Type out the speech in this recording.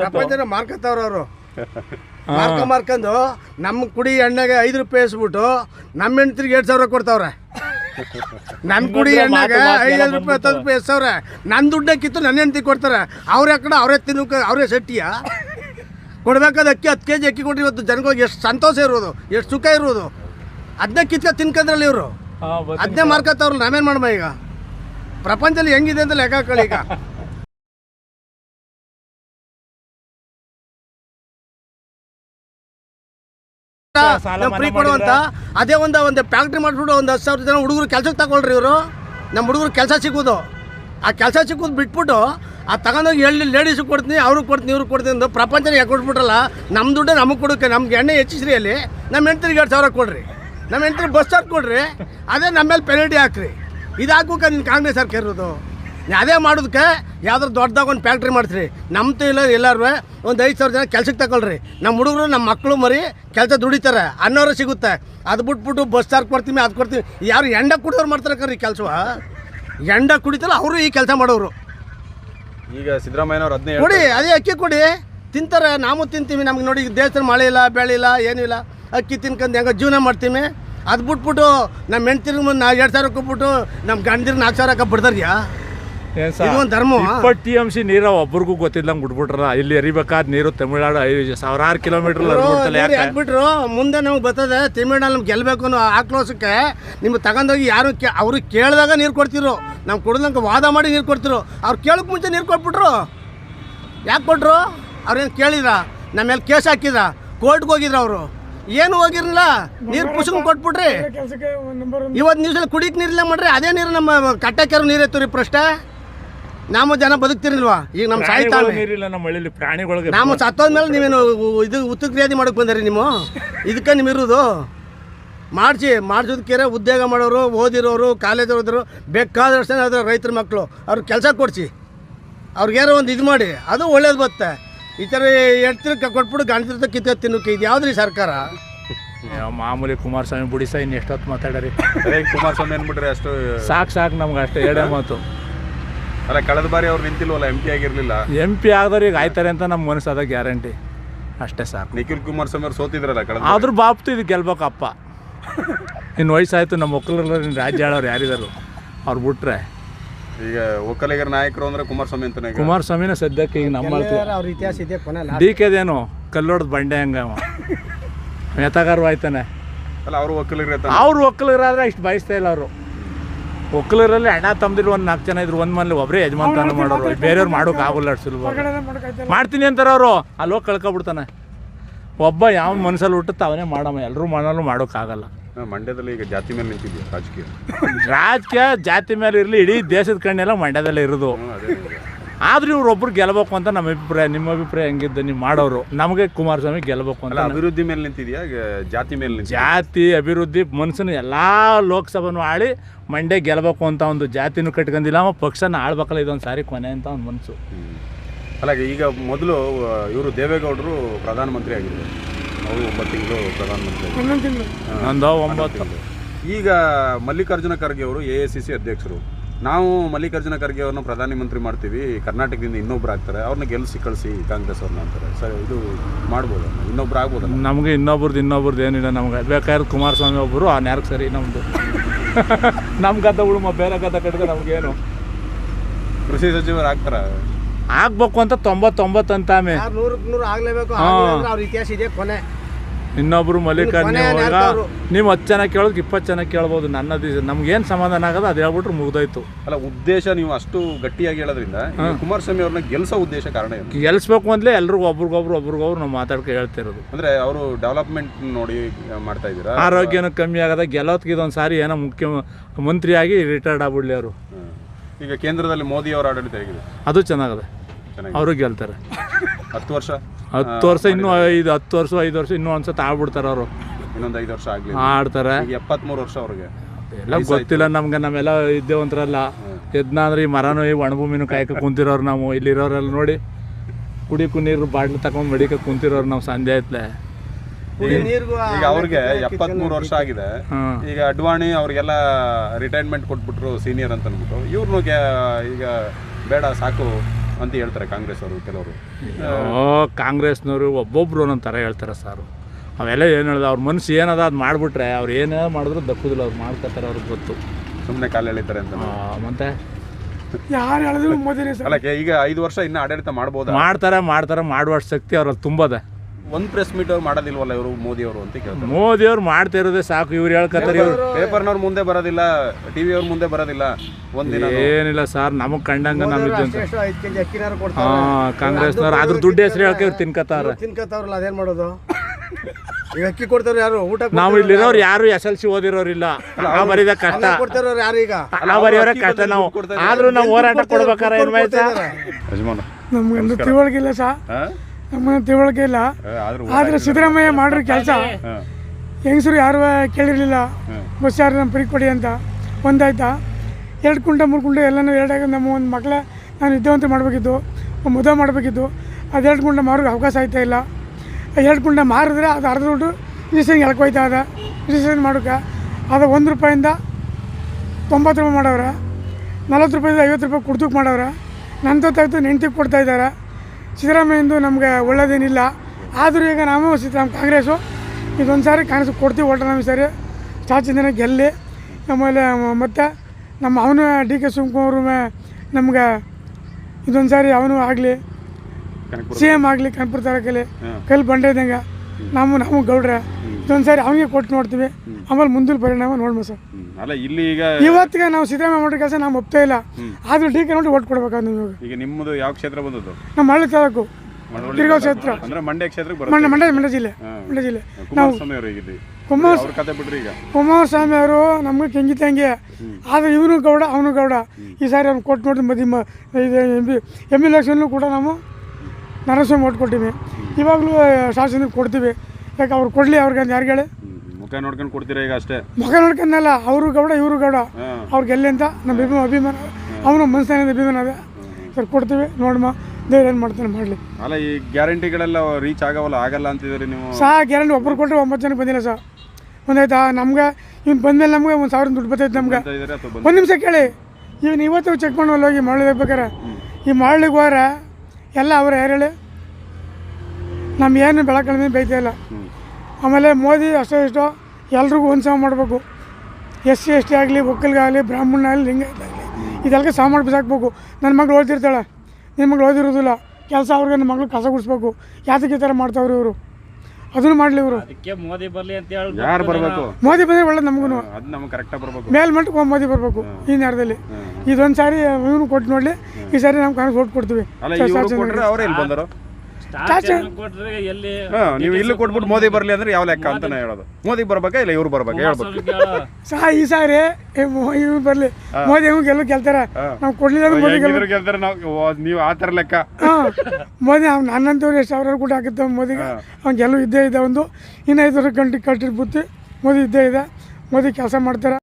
ಪ್ರಪಂಚನ ಮಾರ್ಕತ್ತವ್ರ ಅವರು. ಮಾರ್ಕ ಮಾರ್ಕೊಂಡು ನಮ್ಮ ಕುಡಿ ಎಣ್ಣೆಗೆ ಐದು ರೂಪಾಯಿ ಇಸ್ಬಿಟ್ಟು ನಮ್ಮ ಹೆಣ್ತಿರಿಗೆ ಎರಡು ಸಾವಿರ ಕೊಡ್ತಾವ್ರೆ. ನನ್ನ ಕುಡಿ ಎಣ್ಣೆಗೆ ಐದು ರೂಪಾಯಿ ಹತ್ತು ರೂಪಾಯಿ ಎಸ್ಸವ್ರೆ. ನನ್ನ ದುಡ್ಡೇ ಕಿತ್ತು ನನ್ನ ಹೆಂಡ್ತಿ ಕೊಡ್ತಾರೆ. ಅವ್ರ ಕಡೆ ಅವರೇ ತಿನ್ನೋಕೆ ಅವರೇ ಸೆಟ್ಟಿಯ? ಕೊಡ್ಬೇಕಾದ ಅಕ್ಕಿ ಹತ್ತು ಕೆ ಜಿ ಅಕ್ಕಿ ಕೊಡ್ರಿ ಇವತ್ತು ಜನಗಳಿಗೆ ಎಷ್ಟು ಸಂತೋಷ ಇರೋದು ಎಷ್ಟು ಸುಖ ಇರೋದು. ಅದನ್ನೇ ಕಿತ್ಕ ತಿನ್ಕಂದ್ರಲ್ಲ ಇವರು. ಅದನ್ನೇ ಮಾರ್ಕತ್ತವ್ರಲ್ಲ ನಾವೇನು ಮಾಡಮ್ಮ ಈಗ? ಪ್ರಪಂಚದಲ್ಲಿ ಹೆಂಗಿದೆ ಅಂತ ಲೆಕ್ಕ ಹಾಕೊಳ್ಳಿ ಈಗ. ನಾವು ಫ್ರೀ ಕೊಡುವಂತ ಅದೇ ಒಂದು ಒಂದು ಫ್ಯಾಕ್ಟ್ರಿ ಮಾಡಿಬಿಟ್ಟು ಒಂದು ಹತ್ತು ಸಾವಿರ ಜನ ಹುಡುಗರು ಕೆಲಸಕ್ಕೆ ತಗೊಳ್ರಿ ಇವರು. ನಮ್ಮ ಹುಡುಗರು ಕೆಲಸ ಸಿಗೋದು ಆ ಕೆಲಸ ಸಿಕ್ಕೋದು ಬಿಟ್ಬಿಟ್ಟು ಆ ತಗೊಂಡೋಗಿ ಎಲ್ಲಿ ಲೇಡೀಸಿಗೆ ಕೊಡ್ತೀನಿ ಅವ್ರಿಗೆ ಕೊಡ್ತೀನಿ ಇವ್ರಿಗೆ ಕೊಡ್ತೀನಿ ಅಂತ ಪ್ರಪಂಚನ ಯಾಕೆ ಕೊಟ್ಬಿಟ್ರಲ್ಲ ನಮ್ಮ ದುಡ್ಡು ನಮಗೆ ಕೊಡೋಕೆ ನಮ್ಗೆ ಎಣ್ಣೆ ಹೆಚ್ಚಿಸ್ರಿ ಅಲ್ಲಿ ನಮ್ಮ ಹೆಂಡ್ತಿರಿಗೆ ಎರಡು ಸಾವಿರ ಕೊಡ್ರಿ. ನಮ್ಮ ಹೆಂಡ್ತಿರಿಗೆ ಬಸ್ ಚಾರ್ಜ್ ಕೊಡ್ರಿ ಅದೇ ನಮ್ಮ ಮೇಲೆ ಪೆನಲ್ಟಿ ಹಾಕ್ರಿ. ಇದು ಹಾಕೋಕೆ ನಿನ್ನ ಕಾಂಗ್ರೆಸ್ ಸರ್ಕಾರ ಇರೋದು? ಅದೇ ಮಾಡೋದಕ್ಕೆ ಯಾವ್ದಾರು ದೊಡ್ಡದಾಗ ಒಂದು ಫ್ಯಾಕ್ಟ್ರಿ ಮಾಡ್ತೀರಿ ನಮ್ಮದು ಇಲ್ಲ ಎಲ್ಲರೂ ಒಂದು ಐದು ಸಾವಿರ ಜನ ಕೆಲ್ಸಕ್ಕೆ ತಗೊಳ್ರಿ. ನಮ್ಮ ಹುಡುಗರು ನಮ್ಮ ಮಕ್ಕಳು ಮರಿ ಕೆಲಸ ದುಡಿತಾರೆ. ಅನ್ನೋರು ಸಿಗುತ್ತೆ. ಅದು ಬಿಟ್ಬಿಟ್ಟು ಬಸ್ ಚಾರ್ಜ್ ಕೊಡ್ತೀನಿ ಅದು ಕೊಡ್ತೀನಿ. ಯಾರು ಎಂಡ ಕುಡಿದವ್ರು ಮಾಡ್ತಾರೆ ಕರ್ರಿ ಕೆಲಸ ಎಂಡ ಕುಡಿತಾರ ಅವರು ಈ ಕೆಲಸ ಮಾಡೋರು. ಈಗ ಸಿದ್ದರಾಮಯ್ಯನವ್ರು ಅದನ್ನೇ ಕೊಡಿ ಅದೇ ಅಕ್ಕಿ ಕೊಡಿ. ತಿಂತಾರೆ ನಾವು ತಿಂತೀವಿ. ನಮ್ಗೆ ನೋಡಿ ಈಗ ದೇಶದಲ್ಲಿ ಮಳೆ ಇಲ್ಲ ಬೆಳೆ ಇಲ್ಲ ಏನೂ ಇಲ್ಲ. ಅಕ್ಕಿ ತಿನ್ಕೊಂಡು ಹೆಂಗೆ ಜೀವನ ಮಾಡ್ತೀವಿ. ಅದು ಬಿಟ್ಬಿಟ್ಟು ನಮ್ಮ ಹೆಣ್ತಿರ್ಗೆ ಮುಂದೆ ನಾ ಎರಡು ಸಾವಿರ ಕೊಟ್ಬಿಟ್ಟು ನಮ್ಮ ಗಂಡಿರ್ ನಾಲ್ಕು ಸಾವಿರ ಹಾಕಿ ಬಿಡ್ತಾರ್ಯಾ ಧರ್ಮ ಇಪ್ಪತ್ತು ಟಿ ಎಂ ಸಿ ನೀರ ಒಬ್ರಿಗೂ ಗೊತ್ತಿಲ್ಲಂಗೆ ಬಿಟ್ಬಿಟ್ರ ಇಲ್ಲಿ ಎರಿಬೇಕಾದ ನೀರು ತಮಿಳ್ನಾಡು ಐದು ಸಾವಿರಾರು ಕಿಲೋಮೀಟರ್ ಬಿಟ್ರು? ಹಾಕ್ಬಿಟ್ರು ಮುಂದೆ ನಮ್ಗೆ ಬರ್ತದೆ ತಮಿಳ್ನಾಡು ನಮ್ಗೆ ಗೆಲ್ಲಬೇಕು ಅನ್ನೋ ಆಕ್ರೋಶಕ್ಕೆ ನಿಮ್ಗೆ ತಗೊಂಡೋಗಿ ಯಾರು ಕೇ ಅವ್ರಿಗೆ ಕೇಳಿದಾಗ ನೀರು ಕೊಡ್ತಿರು ನಾವು ಕುಡ್ದಂಗೆ ವಾದ ಮಾಡಿ ನೀರು ಕೊಡ್ತಿರು ಅವ್ರು ಕೇಳೋಕೆ ಮುಂಚೆ ನೀರು ಕೊಟ್ಬಿಟ್ರು. ಯಾಕೆ ಕೊಟ್ರು? ಅವ್ರೇನು ಕೇಳಿದ್ರ? ನಮ್ಮ ಮೇಲೆ ಕೇಸ್ ಹಾಕಿದ್ರ? ಕೋರ್ಟ್ಗೆ ಹೋಗಿದ್ರ ಅವರು? ಏನು ಹೋಗಿರಲಿಲ್ಲ? ನೀರು ಪುಸ್ತಕ ಕೊಟ್ಬಿಟ್ರಿ. ಇವತ್ತು ನೀವ್ಸಲ್ಲಿ ಕುಡಿಯಕ್ಕೆ ನೀರಿಲ್ಲ ಮಾಡ್ರಿ ಅದೇ ನೀರು ನಮ್ಮ ಕಟ್ಟಕ್ಕೆ ನೀರು ಎತ್ತು ರೀ ಪ್ರಶ್ನೆ. ನಾವು ಜನ ಬದುಕ್ತಿರಲ್ವಾ ಈಗ ನಮ್ಮ ಪ್ರಾಣಿಗಳು ನೀರಿಲ್ಲ ನಮ್ಮ ಹಳ್ಳಿಲಿ ಪ್ರಾಣಿಗಳಿಗೆ ನಾವು ಸತ್ತೋದ್ಮೇಲೆ ನೀವೇನು ಇದು ಉತ್ತಕ್ರಿಯಾದಿ ಮಾಡಕ್ ಬಂದ್ರಿ ನೀವು? ಇದಕ್ಕೆ ನೀವು ಇರೋದು ಮಾಡಿಸಿ ಮಾಡಿಸೋದಕ್ಕೆ ಉದ್ಯೋಗ ಮಾಡೋರು ಓದಿರೋರು ಕಾಲೇಜ್ ಓದಿರೋ ಬೇಕಾದಷ್ಟು ಜನ ಅದ್ರ ರೈತರ ಮಕ್ಕಳು. ಅವ್ರಿಗೆ ಕೆಲಸ ಕೊಡಿಸಿ. ಅವ್ರಿಗೇನೋ ಒಂದು ಇದು ಮಾಡಿ. ಅದು ಒಳ್ಳೇದು ಬರುತ್ತೆ ಈ ಥರ ಎಡ್ತಿರಕ್ಕೆ ಕೊಟ್ಬಿಟ್ಟು ಗಂಡತಿರ್ತ ಕಿತ್ತ ತಿನ್ನೋಕೆ. ಇದು ಯಾವ್ದ್ರಿ ಸರ್ಕಾರ? ಮಾಮೂಲಿ ಕುಮಾರಸ್ವಾಮಿ ಬಿಡಿಸ ಇನ್ನು ಎಷ್ಟೊತ್ತು ಮಾತಾಡ್ರಿ? ಕುಮಾರಸ್ವಾಮಿ ಏನ್ಬಿಟ್ರಿ ಅಷ್ಟು ಸಾಕು ಸಾಕು ನಮ್ಗೆ ಅಷ್ಟೇ ಎರಡೇ ಮಾತು. ಅಲ್ಲ ಕಳೆದ ಬಾರಿ ಅವ್ರು ನಿಂತಿಲ್ವಲ್ಲ ಎಂ ಪಿ ಆಗಿರ್ಲಿಲ್ಲ. ಎಂ ಪಿ ಆದವ್ರು ಈಗ ಆಯ್ತಾರೆ ಅಂತ ನಮ್ಮ ಮನಸ್ಸಾದ ಅದ ಗ್ಯಾರಂಟಿ. ಅಷ್ಟೇ ಸರ್ ನಿಖಿಲ್ ಕುಮಾರ್ ಸ್ವಾಮಿ ಅವ್ರು ಸೋತಿದ್ರಲ್ಲ ಕಳೆದ. ಆದ್ರೂ ಬಾಪ್ತು ಇದು ಗೆಲ್ಬೇಕಪ್ಪ ಇನ್ನು ವಯಸ್ಸಾಯ್ತು ನಮ್ಮ ಒಕ್ಕಲರೆಲ್ಲ ಇನ್ನು ರಾಜ್ಯ ಆಳವ್ರು ಯಾರಿದಾರು? ಅವ್ರು ಬಿಟ್ರೆ. ಈಗ ಒಕ್ಕಲಿಗರ ನಾಯಕರು ಅಂದ್ರೆ ಕುಮಾರಸ್ವಾಮಿ ಅಂತಾನೆ. ಕುಮಾರಸ್ವಾಮಿನ ಸದ್ಯಕ್ಕೆ ಈಗ ನಮ್ಮ ಅವ್ರ ಇತಿಹಾಸ ಇದೆ ಕೊನೆ ಡಿ ಕೆದೇನು? ಕಲ್ಲೊಡ್ದು ಬಂಡೆ ಹಂಗ ಮೆತಗಾರು ಆಯ್ತಾನೆ ಅಲ್ಲ ಅವರು ಒಕ್ಕಲಿಗರ ಅವ್ರು ಒಕ್ಕಲಿಗರಾದ್ರೆ ಇಷ್ಟು ಬಯಸ್ತಾ ಇಲ್ಲ ಅವರು. ಒಕ್ಕಲರಲ್ಲಿ ಹಣ ತಮ್ಮದಿರು ಒಂದು ನಾಲ್ಕು ಜನ ಇದ್ರು ಒಂದು ಮನೇಲಿ ಒಬ್ಬರೇ ಯಜಮಾನ್ತನ ಮಾಡೋರು. ಬೇರೆಯವ್ರು ಮಾಡೋಕೆ ಆಗೋಲ್ಲ ಅಷ್ಟು ಸುಲಭ. ಮಾಡ್ತೀನಿ ಅಂತಾರೆ ಅವರು. ಅಲ್ಲಿ ಹೋಗಿ ಕಳ್ಕೊಬಿಡ್ತಾನೆ. ಒಬ್ಬ ಯಾವ ಮನಸ್ಸಲ್ಲಿ ಹುಟ್ಟುತ್ತೆ ಅವನೇ ಮಾಡಮ್ಮ. ಎಲ್ಲರೂ ಮನಲ್ಲೂ ಮಾಡೋಕ್ಕಾಗಲ್ಲ ಮಂಡ್ಯದಲ್ಲಿ ಈಗ ಜಾತಿ ಮೇಲೆ ನಿಂತಿದ್ಯಾ ರಾಜಕೀಯ? ರಾಜಕೀಯ ಜಾತಿ ಮೇಲೆ ಇರಲಿ ಇಡೀ ದೇಶದ ಕಣ್ಣೆಲ್ಲ ಮಂಡ್ಯದಲ್ಲೇ ಇರೋದು. ಆದ್ರೂ ಇವ್ರೊಬ್ರು ಗೆಲ್ಲಬೇಕು ಅಂತ ನಮ್ಮ ಅಭಿಪ್ರಾಯ ನಿಮ್ಮ ಅಭಿಪ್ರಾಯ ಹೆಂಗಿದ್ದ ನೀವು ಮಾಡೋರು? ನಮಗೆ ಕುಮಾರಸ್ವಾಮಿ ಗೆಲ್ಲಬೇಕು ಅಂತ ಅಭಿವೃದ್ಧಿ ಮೇಲೆ ನಿಂತಿದ್ಯಾ? ಜಾತಿ ಮೇಲೆ ಜಾತಿ ಅಭಿವೃದ್ಧಿ ಮನುಷ್ಯನ ಎಲ್ಲ ಲೋಕಸಭೆನೂ ಆಳಿ ಮಂಡ್ಯ ಗೆಲ್ಲಬೇಕು ಅಂತ ಒಂದು ಜಾತಿನೂ ಕಟ್ಕೊಂಡಿಲ್ಲ ಅವ ಪಕ್ಷನ ಆಳ್ಬೇಕಲ್ಲ ಇದೊಂದು ಸಾರಿ ಕೊನೆ ಅಂತ ಒಂದು ಮನಸ್ಸು. ಅಲ್ಲಾಗೆ ಅಲ್ಲ ಈಗ ಮೊದಲು ಇವರು ದೇವೇಗೌಡರು ಪ್ರಧಾನಮಂತ್ರಿ ಆಗಿದ್ದರು ಅವರು ಒಂಬತ್ತು ತಿಂಗಳು ಪ್ರಧಾನಮಂತ್ರಿ ಒಂಬತ್ತು ಈಗ ಮಲ್ಲಿಕಾರ್ಜುನ ಖರ್ಗೆ ಅವರು ಎ ಸಿ ಸಿ ಅಧ್ಯಕ್ಷರು. ನಾವು ಮಲ್ಲಿಕಾರ್ಜುನ ಖರ್ಗೆ ಅವ್ರನ್ನ ಪ್ರಧಾನಿ ಮಂತ್ರಿ ಮಾಡ್ತೀವಿ. ಕರ್ನಾಟಕದಿಂದ ಇನ್ನೊಬ್ರು ಆಗ್ತಾರೆ. ಅವ್ರನ್ನ ಗೆಲ್ಸಿ ಕಳಿಸಿ ಕಾಂಗ್ರೆಸ್ ಅವ್ರನ್ನ ಅಂತಾರೆ. ಸರ್ ಇದು ಮಾಡ್ಬೋದು ಇನ್ನೊಬ್ರು ಆಗ್ಬೋದು ನಮಗೆ ಇನ್ನೊಬ್ರದ್ದು ಇನ್ನೊಬ್ರದ್ದು ಏನಿಲ್ಲ ನಮ್ಗೆ. ಬೇಕಾದ್ರೆ ಕುಮಾರಸ್ವಾಮಿ ಒಬ್ಬರು ಆ ನ್ಯಾರಕ್ ಸರಿ ನಮ್ಮದು ನಮ್ಮ ಗದ್ದ ಉಳುಮ ಬೇರೆ ಗದ್ದ ಕಟ್ಟಿದ್ರೆ ನಮಗೇನು? ಕೃಷಿ ಸಚಿವರು ಆಗ್ತಾರ? ಆಗ್ಬೇಕು ಅಂತ ತೊಂಬತ್ತೊಂಬತ್ತು ಅಂತಾಮೆ. ಯಾರು ನೂರಕ್ಕೆ ನೂರು ಆಗಲೇಬೇಕು ಅವ್ರ ಇತಿಹಾಸ ಇದೆ ಕೊನೆ. ಇನ್ನೊಬ್ರು ಮಲ್ಲಿಕಾರ್ಜುನ ನೀವು ಹತ್ತು ಜನ ಕೇಳೋದು ಇಪ್ಪತ್ತು ಜನ ಕೇಳ್ಬೋದು. ನನ್ನ ನಮ್ಗೇನು ಸಮಾಧಾನ ಆಗದ ಅದು ಹೇಳ್ಬಿಟ್ರು ಮುಗ್ದಾಯ್ತು. ಅಲ್ಲ ಉದ್ದೇಶ ನೀವು ಅಷ್ಟು ಗಟ್ಟಿಯಾಗಿ ಹೇಳೋದ್ರಿಂದ ಕುಮಾರಸ್ವಾಮಿ ಅವ್ರನ್ನ ಗೆಲ್ಸೋ ಉದ್ದೇಶ ಕಾರಣ ಗೆಲ್ಸ್ಬೇಕು ಅಂದ್ಲೇ ಎಲ್ರಿಗೂ ಒಬ್ರಿಗೊಬ್ರು ಒಬ್ರಿಗೊಬ್ರು ನಾವು ಮಾತಾಡ್ಕೊ ಹೇಳ್ತಿರೋದು. ಅಂದ್ರೆ ಅವರು ಡೆವಲಪ್ಮೆಂಟ್ ನೋಡಿ ಮಾಡ್ತಾ ಇದ್ದೀರಾ? ಆರೋಗ್ಯನೂ ಕಮ್ಮಿ ಆಗದ ಗೆಲ್ಲೋದ್ಕೆ ಇದೊಂದು ಸಾರಿ ಏನೋ ಮುಖ್ಯ ಮಂತ್ರಿಯಾಗಿ ರಿಟೈರ್ಡ್ ಆಗ್ಬಿಡ್ಲಿ ಅವರು. ಈಗ ಕೇಂದ್ರದಲ್ಲಿ ಮೋದಿ ಅವರ ಆಡಳಿತ ಹೇಗಿದೆ? ಅದು ಚೆನ್ನಾಗದೆ. ಚೆನ್ನಾಗಿ ಅವರು ಗೆಲ್ತಾರೆ. ಹತ್ತು ವರ್ಷ? ಹತ್ತು ವರ್ಷ ಇನ್ನು ಐದು ಹತ್ತು ವರ್ಷ ಐದು ವರ್ಷ ಇನ್ನೂ ಒಂದ್ಸತಿ ಆಗ್ಬಿಡ್ತಾರೆ ಅವರು. ಇನ್ನೊಂದು ಐದು ವರ್ಷ ಆಗ್ಲಿ. ಆಡ್ತಾರೆ. ಎಪ್ಪತ್ಮೂರು ವರ್ಷ ಅವ್ರಿಗೆ. ಎಲ್ಲ ಗೊತ್ತಿಲ್ಲ ನಮ್ಗೆ ನಮ್ಮೆಲ್ಲ ಇದ್ದೇವಂತರಲ್ಲ ಎದ್ನ ಅಂದ್ರೆ ಈ ಮರನೂ ಈ ಒಣಭೂಮಿನೂ ಕಾಯ್ಕ ಕುಂತಿರೋರು ನಾವು ಇಲ್ಲಿರೋರೆಲ್ಲ ನೋಡಿ. ಕುಡಿಕು ನೀರು ಬಾಟ್ಲು ತಗೊಂಡು ಮಡಿಕ ಕುಂತಿರೋರು ನಾವು ಸಂಜೆ ಐತ್ಲೆ ಕುಡಿ ನೀರ್ಗೂ ಆ ಈಗ ಅವ್ರಿಗೆ ಎಪ್ಪತ್ಮೂರು ವರ್ಷ ಆಗಿದೆ. ಈಗ ಅಡ್ವಾಣಿ ಅವ್ರಿಗೆಲ್ಲ ರಿಟೈರ್ಮೆಂಟ್ ಕೊಟ್ಬಿಟ್ರು ಸೀನಿಯರ್ ಅಂತ ಅಂದ್ಬಿಟ್ಟು ಇವ್ರನ್ನೂ ಈಗ ಬೇಡ ಸಾಕು. ಅಂತ ಹೇಳ್ತಾರೆ ಕಾಂಗ್ರೆಸ್ ಅವರು ಕೆಲವರು. ಓ ಕಾಂಗ್ರೆಸ್ನವರು ಒಬ್ಬೊಬ್ರು ಒಂದೊಂದು ಥರ ಹೇಳ್ತಾರೆ ಸರ್. ಅವೆಲ್ಲ ಏನು ಹೇಳಿದೆ ಅವ್ರ ಮನಸ್ಸು ಏನದ ಅದು ಮಾಡಿಬಿಟ್ರೆ ಅವ್ರು ಏನೇ ಮಾಡಿದ್ರು ದಕ್ಕುದಿಲ್ಲ ಅವ್ರು ಮಾಡ್ಕೊತಾರೆ ಅವ್ರಿಗೆ ಗೊತ್ತು. ಸುಮ್ಮನೆ ಕಾಲು ಎಳಿತಾರೆ ಅಂತ. ಮತ್ತೆ? ಯಾರು ಹೇಳಿದ್ರು ಮೋದಿನೇ ಅಲ್ಲ ಈಗ ಐದು ವರ್ಷ ಇನ್ನೂ ಆಡಳಿತ ಮಾಡ್ಬೋದು? ಮಾಡ್ತಾರೆ ಮಾಡ್ತಾರೆ ಮಾಡುವಷ್ಟು ಶಕ್ತಿ ಅವ್ರಲ್ಲಿ ತುಂಬದೆ. ಒಂದ್ ಪ್ರೆಸ್ ಮೀಟ್ ಅವ್ರು ಮಾಡೋದಿಲ್ವಲ್ಲ ಇವರು ಮೋದಿ ಅವರು ಅಂತ ಕೇಳ್ತಾರೆ. ಮೋದಿ ಅವ್ರು ಮಾಡ್ತಾ ಇರೋದೇ ಸಾಕು ಇವ್ರು ಹೇಳ್ಕೊತಾರೆ ಇವ್ರು. ಪೇಪರ್ನವ್ರ ಮುಂದೆ ಬರೋದಿಲ್ಲ ಟಿವಿ ಅವ್ರ ಮುಂದೆ ಬರೋದಿಲ್ಲ ಒಂದಿನ ಏನಿಲ್ಲ ಸರ್ ನಮಗ್ ಕಂಡಂಗ ನಮ್ ಹಾಂ ಕೊಡ್ತಾರೆ ಕಾಂಗ್ರೆಸ್ನವ್ರು ಅದ್ರ ದುಡ್ಡು ಹೆಸರು ಹೇಳ್ಕೆ ಇವ್ರು ತಿನ್ಕತಾರ ತಿನ್ಕತ್ತವ್ರಲ್ಲ ಅದೇನ್ ಮಾಡೋದು? ಈಗ ಅಕ್ಕಿ ಕೊಡ್ತಾರೆ ಯಾರು? ಊಟ ನಾವು ಇಲ್ಲಿರೋರು ಯಾರು? ಎಸ್ ಎಲ್ ಸಿ ಓದಿರೋರಿಲ್ಲ. ನಾವು ಬರೀದ ಕಷ್ಟ. ಕೊಡ್ತಾರವ್ರು ಯಾರು ಈಗ? ನಾವು ಬರೆಯೋರೇ ಕಷ್ಟ ನಾವು. ಆದ್ರೂ ನಾವು ಹೋರಾಟ ಕೊಡ್ಬೇಕಾರ ಏನ್ ಮಾಹಿತಿ? ಯಜಮಾನ ನಮ್ಗೊಂದು ತಿಳುವಳಿಕೆ ಹಾ? ತಿಳುವಳಿಕೆ ಇಲ್ಲ. ಆದ್ರೆ ಸಿದ್ದರಾಮಯ್ಯ ಮಾಡಿರೋ ಕೆಲಸ. ಹೆಂಗಸರು ಯಾರು ಕೇಳಿರಲಿಲ್ಲ. ಬಸ್ ಯಾರು ನಮ್ಮ ಫ್ರೀ ಕೊಡಿ ಅಂತ. ಒಂದಾಯ್ತಾ? ಎರಡು ಕುಂಟ ಮೂರು ಕುಂಟ ಎಲ್ಲನೂ ಎರಡಾಗ ನಮ್ಮ ಒಂದು ಮಕ್ಕಳ ನಾನು ವಿದ್ಯಾವಂತ ಮಾಡಬೇಕಿತ್ತು. ಮುದ ಮಾಡಬೇಕಿತ್ತು. ಅದು ಎರಡು ಕುಂಟ ಮಾರೋಕ್ಕೆ ಅವಕಾಶ ಆಯ್ತಾ ಇಲ್ಲ. ಎರಡು ಕುಂಟ ಮಾರಿದ್ರೆ ಅದು ಅರ್ಧ ದುಡ್ಡು ರಿಜಿಸ್ಟ್ರೇಷನ್ ಎಳ್ಕೊಯ್ತಾ ಅದ ರಿಜಿಸ್ಟ್ರೇಷನ್ ಮಾಡೋಕೆ ಅದು ಒಂದು ರೂಪಾಯಿಂದ ತೊಂಬತ್ತು ರೂಪಾಯಿ ಮಾಡವ್ರೆ. ನಲ್ವತ್ತು ರೂಪಾಯಿಂದ ಐವತ್ತು ರೂಪಾಯಿ ಕುಡ್ದಕ್ಕೆ ಮಾಡವ್ರೆ. ನನ್ನ ತೆಗೆದು ನೆಂಟಿಗೆ ಕೊಡ್ತಾ ಇದ್ದಾರೆ. ಸಿದ್ದರಾಮಯ್ಯಂದು ನಮಗೆ ಒಳ್ಳೇದೇನಿಲ್ಲ. ಆದರೂ ಈಗ ನಾವು ಸಿದ್ದರಾಮ ಕಾಂಗ್ರೆಸ್ಸು. ಇದೊಂದು ಸಾರಿ ಕಾಂಗ್ರೆಸ್ ಕೊಡ್ತೀವಿ ಓಟ ನಮ್ಮ ಸರಿ. ಚಾಚಿಂದನ ಗೆಲ್ಲಿ ಆಮೇಲೆ ಮತ್ತು ನಮ್ಮ ಅವನು ಡಿ ಕೆ ಶಿವಕುಮಾರ್ ನಮ್ಗೆ ಇದೊಂದು ಸಾರಿ ಅವನು ಆಗಲಿ ಸಿ ಎಂ ಆಗಲಿ ಕನ್ಪುರ ತಾಲೂಕಲ್ಲಿ ಕಲ್ಲು ಕಲ್ ಬಂಡೆ ಇದ್ದಂಗೆ ನಾವು ನಮ್ಮ ಗೌಡ್ರೆ. ಇದೊಂದು ಸಾರಿ ಅವನಿಗೆ ಕೊಟ್ಟು ನೋಡ್ತೀವಿ. ಆಮೇಲೆ ಮುಂದಿನ ಪರಿಣಾಮ ನೋಡ್ಬೋದು ಸರ್. ಅಲ್ಲ ಇಲ್ಲಿ ಈಗ ಇವತ್ತಿಗೆ ನಾವು ಸಿದ್ದರಾಮಯ್ಯ ಮಾಡೋ ಕೆಲಸ ನಾವು ಒಪ್ತಾ ಇಲ್ಲ. ಆದ್ರೂ ಡಿ ಕೆ ನೋಡಿ ಓಟ್ ಕೊಡ್ಬೇಕಾದ ನೀವು ಈಗ ನಿಮ್ಮದು ಯಾವ ಕ್ಷೇತ್ರ ಬಂದದ್ದು? ನಮ್ಮ ಹಳ್ಳಿ ತಾಲೂಕು. ಕ್ಷೇತ್ರ. ಅಂದ್ರೆ ಮಂಡ್ಯ ಕ್ಷೇತ್ರ ಮಂಡ್ಯ ಮಂಡ್ಯ ಮಂಡ್ಯ ಜಿಲ್ಲೆ. ಮಂಡ್ಯ ಜಿಲ್ಲೆ. ಕುಮಾರ ಅವ್ರ ಕತೆ ಬಿಡ್ರಿ ಈಗ. ಕುಮಾರಸ್ವಾಮಿ ಅವರು ನಮಗೆ ಕೆಂಗಿ ತಂಗಿ ಆದ್ರೆ ಇವನು ಗೌಡ ಅವನು ಗೌಡ. ಈ ಸಾರಿ ಅವ್ನು ಕೊಟ್ಟು ನೋಡಿ ಮದಿ ಎಂ ಬಿ ಎಂ ಎಲೆಕ್ಷನ್ಲು ಕೂಡ ನಾವು ನರಸ್ವಾಮಿ ಓಟ್ ಕೊಟ್ಟಿವಿ ಇವಾಗಲೂ ಶಾಸನ ಕೊಡ್ತೀವಿ. ಯಾಕೆ ಅವ್ರು ಕೊಡಲಿ ಅವ್ರಿಗೆ ಅಂತ ಯಾರಿಗೆ ಹೇಳಿ? ಮುಖ ನೋಡ್ಕೊಂಡು ಕೊಡ್ತೀರಾ ಈಗ ಅಷ್ಟೇ? ಮುಖ ನೋಡ್ಕೊಂಡಲ್ಲ ಅವರು ಗೌಡ ಇವರು ಗೌಡ. ಅವ್ರಿಗೆ ಎಲ್ಲಿ ಅಂತ ನಮ್ಮ ಅಭಿಮಾನ ಅಭಿಮಾನ ಅವನು ಮನಸ್ಸಿನ ಅಭಿಮಾನ ಅದೇ. ಸರ್ ಕೊಡ್ತೀವಿ ನೋಡಮ್ಮ. ದೇವ್ರು ಏನು ಮಾಡ್ತಾನೆ ಮಾಡಲಿ. ಅಲ್ಲ ಈ ಗ್ಯಾರಂಟಿಗಳೆಲ್ಲ ರೀಚ್ ಆಗವಲ್ಲ ಆಗಲ್ಲ ಅಂತಿದ್ರಿ ನೀವು? ಸಹ ಗ್ಯಾರಂಟಿ ಒಬ್ಬರು ಕೊಟ್ಟರೆ ಒಂಬತ್ತು ಜನಕ್ಕೆ ಬಂದಿಲ್ಲ ಸರ್. ಒಂದಾಯ್ತಾ? ನಮ್ಗೆ ಇವ್ನು ಬಂದಮೇಲೆ ನಮಗೆ ಒಂದು ಸಾವಿರ ದುಡ್ಡು ಬರ್ತೈತೆ ನಮ್ಗೆ. ಒಂದು ನಿಮಿಷ ಕೇಳಿ. ಇವನು ಇವತ್ತು ಚೆಕ್ ಮಾಡಿ ಹೋಗಿ ಮರಳಿ ಬೇಕಾರೆ ಈ ಮರಳಿಗೆ ಹೋದ್ರೆ ಎಲ್ಲ ಅವ್ರು ಯಾರು ಹೇಳಿ? ನಮ್ಮ ಬೆಳೆ ಕಡಿಮೆ ಬೈತಾ ಇಲ್ಲ. ಆಮೇಲೆ ಮೋದಿ ಅಷ್ಟೋ ಇಷ್ಟೋ ಎಲ್ರಿಗೂ ಒಂದು ಸಮ ಮಾಡಬೇಕು. ಎಸ್ ಸಿ ಎಸ್ ಟಿ ಆಗಲಿ ಒಕ್ಕಲಿಗಾಗಲಿ ಬ್ರಾಹ್ಮಣ ಆಗಲಿ ಲಿಂಗಾಯತ ಆಗಲಿ. ಇದೆಲ್ಲ ಸಹ ಮಾಡಿ ಬಿಸಾಕ್ಬೇಕು ನನ್ನ ಮಗಳು ಓದ್ತಿರ್ತಾಳೆ ನಿನ್ನ ಮಗಳು ಓದಿರೋದಿಲ್ಲ. ಕೆಲಸ ಅವ್ರಿಗೆ ನನ್ನ ಮಗಳು ಕಸ ಗುಡಿಸ್ಬೇಕು. ಯಾತಕ್ಕೆ ಈ ಥರ ಮಾಡ್ತಾವ್ರಿ ಇವರು? ಅದನ್ನು ಮಾಡಲಿ ಇವರು. ಅದಕ್ಕೆ ಮೋದಿ ಬರಲಿ ಅಂತ ಹೇಳಿ ಯಾರು ಬರ್ಬೇಕು? ಮೋದಿ ಬಂದರೆ ಒಳ್ಳೆ ನಮಗೂ ಅದು ನಮ್ಗೆ ಕರೆಕ್ಟಾಗಿ ಬರ್ಬೇಕು. ಮೇಲ್ಮಟ್ಟಕ್ಕೆ ಮೋದಿ ಬರಬೇಕು ಈ ನೇರದಲ್ಲಿ. ಇದೊಂದು ಸಾರಿ ಇವನು ಕೊಟ್ಟು ನೋಡಲಿ ಈ ಸಾರಿ ನಮ್ಮ ಕಾಂಗ್ರೆಸ್ ಓಟ್ ಕೊಡ್ತೀವಿ. ಎಲ್ಲಿ ನೀವು ಇಲ್ಲಿ ಕೊಟ್ಬಿಟ್ಟು ಮೋದಿ ಬರಲಿ ಅಂದ್ರೆ ಯಾವ ಲೆಕ್ಕ ಅಂತಾನೆ ಹೇಳೋದು. ಮೋದಿ ಬರ್ಬೇಕಾ ಇಲ್ಲ ಇವ್ರು ಬರ್ಬೇಕಾ? ಹೇಳ್ಬೇಕು. ಸಹ ಈ ಸಾರಿ ಇವ್ರು ಬರಲಿ. ಮೋದಿ ಹೆಂಗೆ ಗೆಲ್ಲ ಕೇಳ್ತಾರ ನಾವು ಕೊಡ್ಲಿಲ್ಲ ಅಂದ್ರೆ ಮೋದಿ ಗೆಲ್ಲ ಗೆಲ್ತಾರೆ ನಾವು ನೀವು ಆ ಥರ ಲೆಕ್ಕ. ಹಾಂ. ಮೋದಿ ಅವ್ನು ನನ್ನಂತವ್ರು ಎಷ್ಟು ಸಾವಿರ ಕೂಡ ಆಗುತ್ತೆ ಮೋದಿಗೆ. ಅವ್ನು ಗೆಲ್ಲೂ ಇದ್ದೇ ಇದೆ ಒಂದು. ಇನ್ನೈದು ಗಂಟೆ ಕಟ್ಟಿರ್ ಬುತ್ತಿ ಮೋದಿ ಇದ್ದೇ ಇದೆ. ಮೋದಿ ಕೆಲಸ ಮಾಡ್ತಾರೆ.